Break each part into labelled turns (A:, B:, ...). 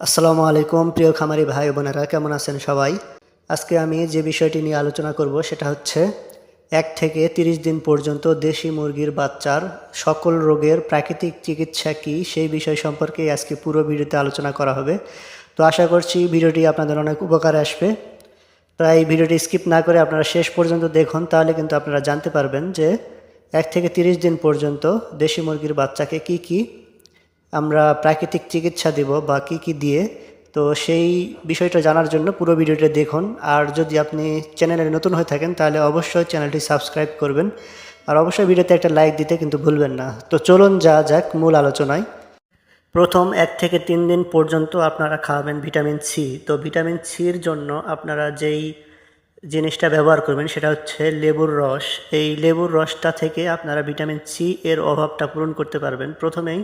A: আসসালামু আলাইকুম, প্রিয় খামারি ভাই বোনেরা, কেমন আছেন সবাই? আজকে আমি যে বিষয়টি নিয়ে আলোচনা করব সেটা হচ্ছে, এক থেকে তিরিশ দিন পর্যন্ত দেশি মুরগির বাচ্চার সকল রোগের প্রাকৃতিক চিকিৎসা কী সেই বিষয় সম্পর্কে আজকে পুরো ভিডিওতে আলোচনা করা হবে। তো আশা করছি ভিডিওটি আপনাদের অনেক উপকারে আসবে। তাই ভিডিওটি স্কিপ না করে আপনারা শেষ পর্যন্ত দেখুন, তাহলে কিন্তু আপনারা জানতে পারবেন যে, এক থেকে তিরিশ দিন পর্যন্ত দেশি মুরগির বাচ্চাকে কি কি আমরা প্রাকৃতিক চিকিৎসা দেব বা কী কী দিয়ে। তো সেই বিষয়টা জানার জন্য পুরো ভিডিওটা দেখুন। আর যদি আপনি চ্যানেলে নতুন হয়ে থাকেন, তাহলে অবশ্যই চ্যানেলটি সাবস্ক্রাইব করবেন। আর অবশ্যই ভিডিওতে একটা লাইক দিতে কিন্তু ভুলবেন না। তো চলুন যা যাক মূল আলোচনায়। প্রথম, এক থেকে তিন দিন পর্যন্ত আপনারা খাওয়াবেন ভিটামিন সি। তো ভিটামিন সির জন্য আপনারা যেই জিনিসটা ব্যবহার করবেন, সেটা হচ্ছে লেবুর রস। এই লেবুর রসটা থেকে আপনারা ভিটামিন সি এর অভাবটা পূরণ করতে পারবেন। প্রথমেই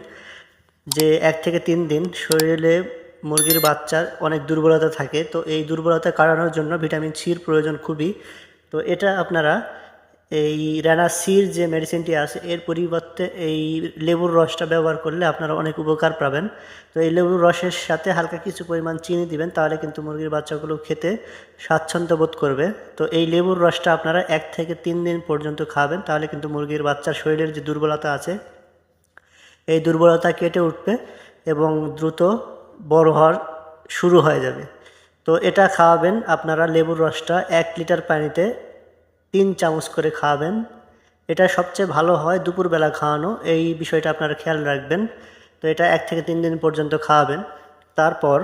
A: যে এক থেকে তিন দিন শরীরে মুরগির বাচ্চার অনেক দুর্বলতা থাকে, তো এই দুর্বলতা কাটানোর জন্য ভিটামিন সির প্রয়োজন খুবই। তো এটা আপনারা এই র্যানাসির যে মেডিসিনটি আছে, এর পরিবর্তে এই লেবুর রসটা ব্যবহার করলে আপনারা অনেক উপকার পাবেন। তো এই লেবুর রসের সাথে হালকা কিছু পরিমাণ চিনি দিবেন, তাহলে কিন্তু মুরগির বাচ্চাগুলো খেতে স্বাচ্ছন্দ্য বোধ করবে। তো এই লেবুর রসটা আপনারা এক থেকে তিন দিন পর্যন্ত খাবেন, তাহলে কিন্তু মুরগির বাচ্চার শরীরের যে দুর্বলতা আছে এই দুর্বলতা কেটে উঠবে এবং দ্রুত বড় হওয়ার শুরু হয়ে যাবে। তো এটা খাওয়াবেন, আপনারা লেবুর রসটা এক লিটার পানিতে তিন চামচ করে খাওয়াবেন। এটা সবচেয়ে ভালো হয় দুপুরবেলা খাওয়ানো, এই বিষয়টা আপনারা খেয়াল রাখবেন। তো এটা এক থেকে তিন দিন পর্যন্ত খাওয়াবেন। তারপর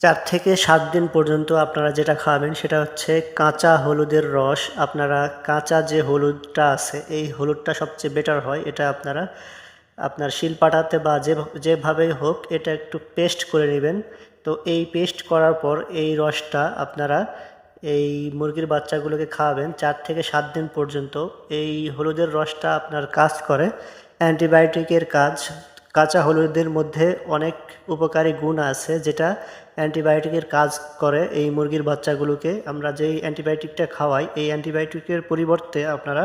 A: চার থেকে সাত দিন পর্যন্ত আপনারা যেটা খাওয়াবেন সেটা হচ্ছে কাঁচা হলুদের রস। আপনারা কাঁচা যে হলুদটা আছে, এই হলুদটা সবচেয়ে বেটার হয়, এটা আপনারা আপনার শিলপাটাতে বা যে যেভাবেই হোক এটা একটু পেস্ট করে নেবেন। তো এই পেস্ট করার পর এই রসটা আপনারা এই মুরগির বাচ্চাগুলোকে খাওয়াবেন চার থেকে সাত দিন পর্যন্ত। এই হলুদের রসটা আপনার কাজ করে। অ্যান্টিবায়োটিকের কাজ কাঁচা হলুদের মধ্যে অনেক উপকারী গুণ আছে, যেটা অ্যান্টিবায়োটিকের কাজ করে। এই মুরগির বাচ্চাগুলোকে আমরা যেই অ্যান্টিবায়োটিকটা খাওয়াই, এই অ্যান্টিবায়োটিকের পরিবর্তে আপনারা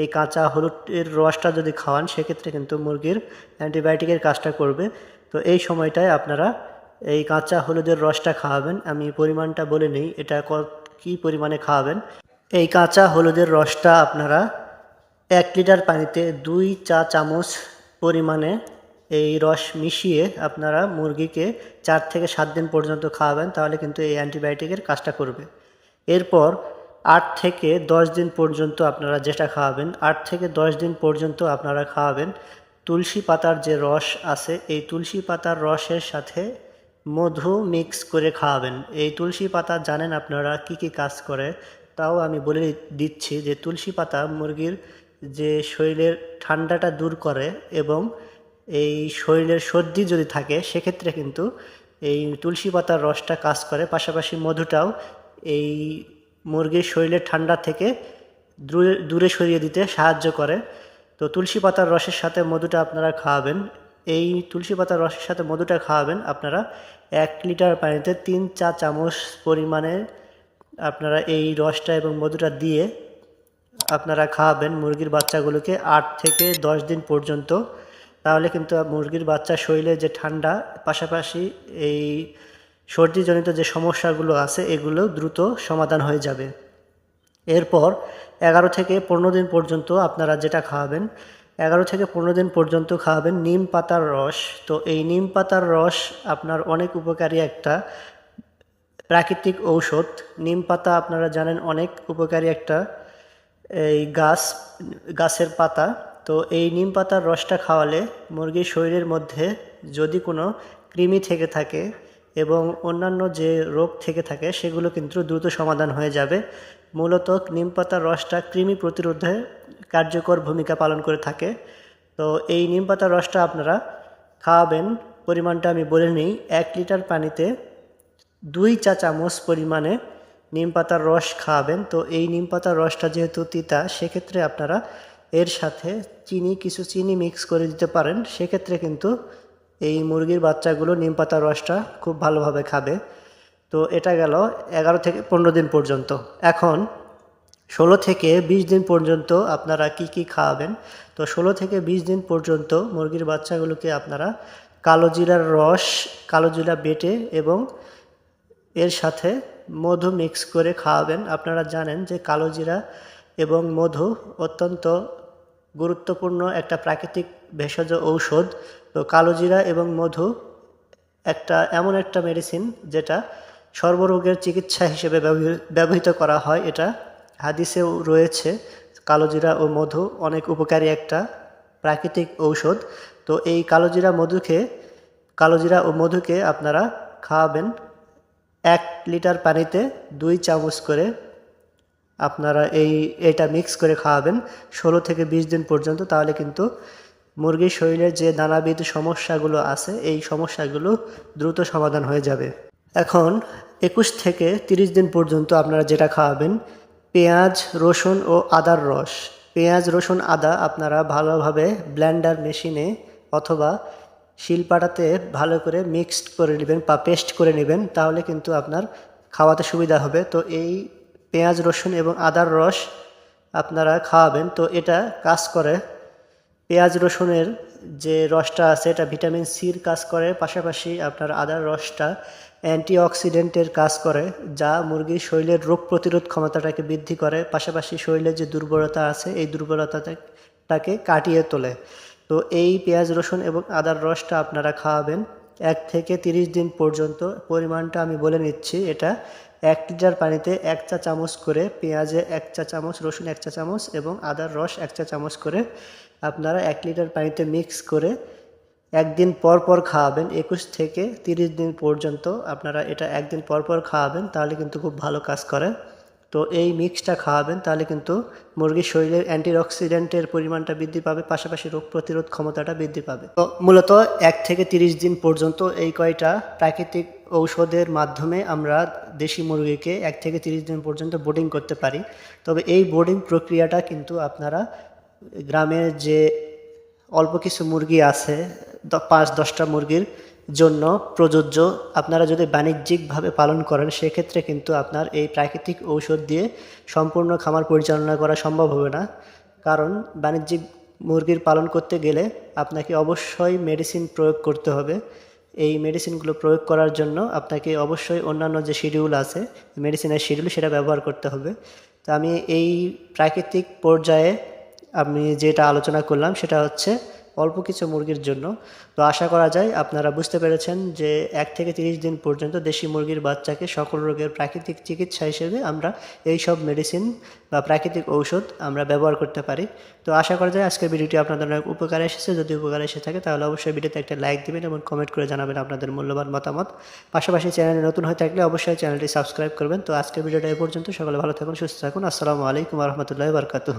A: এই কাঁচা হলুদের রসটা যদি খাওয়ান, সেক্ষেত্রে কিন্তু মুরগির অ্যান্টিবায়োটিকের কাজটা করবে। তো এই সময়টায় আপনারা এই কাঁচা হলুদের রসটা খাওয়াবেন। আমি পরিমাণটা বলে নিই, এটা কী পরিমাণে খাওয়াবেন। এই কাঁচা হলুদের রসটা আপনারা এক লিটার পানিতে দুই চা চামচ পরিমাণে এই রস মিশিয়ে আপনারা মুরগিকে চার থেকে সাত দিন পর্যন্ত খাওয়াবেন, তাহলে কিন্তু এই অ্যান্টিবায়োটিকের কাজটা করবে। এরপর আট থেকে দশ দিন পর্যন্ত আপনারা যেটা খাওয়াবেন, আট থেকে দশ দিন পর্যন্ত আপনারা খাওয়াবেন তুলসী পাতার যে রস আছে, এই তুলসী পাতার রসের সাথে মধু মিক্স করে খাওয়াবেন। এই তুলসী পাতা জানেন আপনারা কি কি কাজ করে? তাও আমি বলে দিচ্ছি যে তুলসী পাতা মুরগির যে শরীরের ঠান্ডাটা দূর করে এবং এই শরীরের সর্দি যদি থাকে, সেক্ষেত্রে কিন্তু এই তুলসী পাতার রসটা কাজ করে। পাশাপাশি মধুটাও এই মুরগির শরীরের ঠান্ডা থেকে দূরে দূরে সরিয়ে দিতে সাহায্য করে। তো তুলসী পাতার রসের সাথে মধুটা আপনারা খাওয়াবেন। এই তুলসী পাতার রসের সাথে মধুটা খাওয়াবেন, আপনারা এক লিটার পানিতে তিন চা চামচ পরিমাণে আপনারা এই রসটা এবং মধুটা দিয়ে আপনারা খাওয়াবেন। মুরগির বাচ্চাগুলোকে আট থেকে দশ দিন পর্যন্ত তাহলে কিন্তু মুরগির বাচ্চার শরীরে যে ঠান্ডা, পাশাপাশি এই সর্দিজনিত যে সমস্যাগুলো আছে, এগুলো দ্রুত সমাধান হয়ে যাবে। এরপর এগারো থেকে পনেরো দিন পর্যন্ত আপনারা যেটা খাওয়াবেন, এগারো থেকে পনেরো দিন পর্যন্ত খাওয়াবেন নিম পাতার রস। তো এই নিম পাতার রস আপনার অনেক উপকারী একটা প্রাকৃতিক ঔষধ। নিম পাতা আপনারা জানেন অনেক উপকারী একটা এই গাছ, গাছের পাতা। তো এই নিম পাতার রসটা খাওয়ালে মুরগির শরীরের মধ্যে যদি কোনো কৃমি থেকে থাকে এবং অন্যান্য যে রোগ থেকে থাকে, সেগুলো কিন্তু দ্রুত সমাধান হয়ে যাবে। মূলত নিম পাতার রসটা কৃমি প্রতিরোধে কার্যকর ভূমিকা পালন করে থাকে। তো এই নিম পাতার রসটা আপনারা খাওয়াবেন, পরিমাণটা আমি বলে নিই, এক লিটার পানিতে দুই চা চামচ পরিমাণে নিম পাতার রস খাওয়াবেন। তো এই নিম পাতার রসটা যেহেতু তিতা, সেক্ষেত্রে আপনারা এর সাথে চিনি, কিছু চিনি মিক্স করে দিতে পারেন। সেক্ষেত্রে কিন্তু এই মুরগির বাচ্চাগুলো নিম পাতার রসটা খুব ভালোভাবে খাবে। তো এটা গেল এগারো থেকে পনেরো দিন পর্যন্ত। এখন ষোলো থেকে বিশ দিন পর্যন্ত আপনারা কি কি খাওয়াবেন? তো ষোলো থেকে বিশ দিন পর্যন্ত মুরগির বাচ্চাগুলোকে আপনারা কালো জিরার রস, কালো জিরা বেটে এবং এর সাথে মধু মিক্স করে খাওয়াবেন। আপনারা জানেন যে কালো জিরা এবং মধু অত্যন্ত গুরুত্বপূর্ণ একটা প্রাকৃতিক ভেষজ ঔষধ, তো কালোজিরা এবং মধু একটা এমন একটা মেডিসিন যেটা সর্বরোগের চিকিৎসা হিসেবে ব্যবহৃ- ব্যবহৃত করা হয়। এটা হাদিসেও রয়েছে, কালোজিরা ও মধু অনেক উপকারী একটা প্রাকৃতিক ঔষধ। তো এই কালোজিরা মধুকে, কালোজিরা ও মধুকে আপনারা খাওয়াবেন এক লিটার পানিতে দুই চামচ করে আপনারা এই, এটা মিক্স করে খাওয়াবেন। ষোলো থেকে বিশ দিন পর্যন্ত, তাহলে কিন্তু মুরগির শরীরে যে নানাবিধ সমস্যাগুলো আছে, এই সমস্যাগুলো দ্রুত সমাধান হয়ে যাবে। এখন একুশ থেকে তিরিশ দিন পর্যন্ত আপনারা যেটা খাওয়াবেন, পেঁয়াজ, রসুন ও আদার রস। পেঁয়াজ, রসুন, আদা আপনারা ভালোভাবে ব্ল্যান্ডার মেশিনে অথবা শিলপাটাতে ভালো করে মিক্সড করে নেবেন বা পেস্ট করে নেবেন, তাহলে কিন্তু আপনার খাওয়াতে সুবিধা হবে। তো এই পেঁয়াজ, রসুন এবং আদার রস আপনারা খাওয়াবেন। তো এটা কাজ করে। পেঁয়াজ, রসুনের যে রসটা আছে, এটা ভিটামিন সির কাজ করে। পাশাপাশি আপনার আদার রসটা অ্যান্টিঅক্সিডেন্টের কাজ করে, যা মুরগির শরীরের রোগ প্রতিরোধ ক্ষমতাটাকে বৃদ্ধি করে। পাশাপাশি শরীরের যে দুর্বলতা আছে, এই দুর্বলতাটাকে কাটিয়ে তোলে। তো এই পেঁয়াজ, রসুন এবং আদার রসটা আপনারা খাওয়াবেন। এক থেকে তিরিশ দিন পর্যন্ত। পরিমাণটা আমি বলে নিচ্ছি। এটা এক লিটার পানিতে এক চা চামচ করে পেঁয়াজে এক চা চামচ, রসুন এক চা চামচ এবং আদার রস এক চা চামচ করে আপনারা এক লিটার পানিতে মিক্স করে একদিন পর পর খাওয়াবেন। একুশ থেকে তিরিশ দিন পর্যন্ত আপনারা এটা একদিন পর পর খাওয়াবেন, তাহলে কিন্তু খুব ভালো কাজ করে। তো এই মিক্সটা খাওয়াবেন, তাহলে কিন্তু মুরগির শরীরের অ্যান্টিঅক্সিডেন্টের পরিমাণটা বৃদ্ধি পাবে, পাশাপাশি রোগ প্রতিরোধ ক্ষমতাটা বৃদ্ধি পাবে। তো মূলত এক থেকে তিরিশ দিন পর্যন্ত এই কয়টা প্রাকৃতিক ঔষধের মাধ্যমে আমরা দেশি মুরগিকে এক থেকে তিরিশ দিন পর্যন্ত বোর্ডিং করতে পারি। তবে এই বোর্ডিং প্রক্রিয়াটা কিন্তু আপনারা গ্রামের যে অল্প কিছু মুরগি আছে পাঁচ দশটা মুরগির জন্য প্রযোজ্য, আপনারা যদি বাণিজ্যিকভাবে পালন করেন, সেক্ষেত্রে কিন্তু আপনার এই প্রাকৃতিক ঔষধ দিয়ে সম্পূর্ণ খামার পরিচালনা করা সম্ভব হবে না। কারণ বাণিজ্যিক মুরগির পালন করতে গেলে আপনাকে অবশ্যই মেডিসিন প্রয়োগ করতে হবে। এই মেডিসিনগুলো প্রয়োগ করার জন্য আপনাকে অবশ্যই অন্যান্য যে শিডিউল আছে মেডিসিনের শিডিউল সেটা ব্যবহার করতে হবে। তো আমি এই প্রাকৃতিক পর্যায়ে আমি যেটা আলোচনা করলাম সেটা হচ্ছে অল্প কিছু মুরগির জন্য। তো আশা করা যায় আপনারা বুঝতে পেরেছেন যে এক থেকে তিরিশ দিন পর্যন্ত দেশি মুরগির বাচ্চাকে সকল রোগের প্রাকৃতিক চিকিৎসা হিসেবে আমরা এই সব মেডিসিন বা প্রাকৃতিক ঔষধ আমরা ব্যবহার করতে পারি। তো আশা করা যায় আজকের ভিডিওটি আপনাদের অনেক উপকারে এসেছে। যদি উপকারে এসে থাকে তাহলে অবশ্যই ভিডিওতে একটা লাইক দিবেন এবং কমেন্ট করে জানাবেন আপনাদের মূল্যবান মতামত। পাশাপাশি চ্যানেলে নতুন হয়ে থাকলে অবশ্যই চ্যানেলটি সাবস্ক্রাইব করবেন। তো আজকের ভিডিওটা এ পর্যন্ত। সকলে ভালো থাকুন, সুস্থ থাকুন। আসসালামু আলাইকুম রহমতুল্লাহ বারকাতুহ।